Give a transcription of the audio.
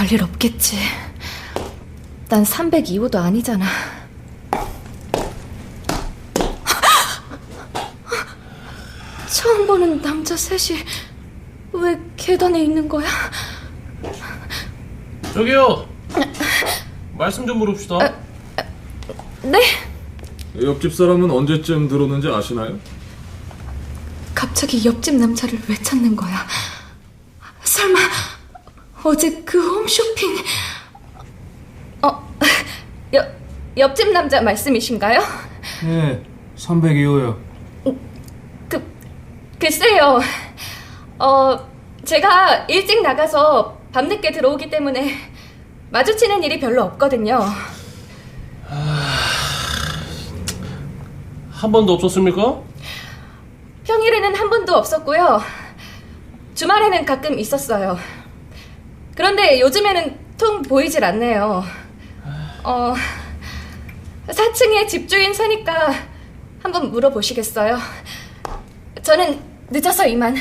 별일 없겠지. 난 302호도 아니잖아. 처음 보는 남자 셋이 왜 계단에 있는 거야? 저기요. 말씀 좀 물읍시다. 네? 옆집 사람은 언제쯤 들어오는지 아시나요? 갑자기 옆집 남자를 왜 찾는 거야? 설마 어제 그 홈쇼핑 어 옆, 옆집 남자 말씀이신가요? 네, 302호요. 그 글쎄요 어 제가 일찍 나가서 밤늦게 들어오기 때문에 마주치는 일이 별로 없거든요 한 번도 없었습니까? 평일에는 한 번도 없었고요 주말에는 가끔 있었어요 그런데 요즘에는 통 보이질 않네요 어 4층에 집주인 사니까 한번 물어보시겠어요? 저는 늦어서 이만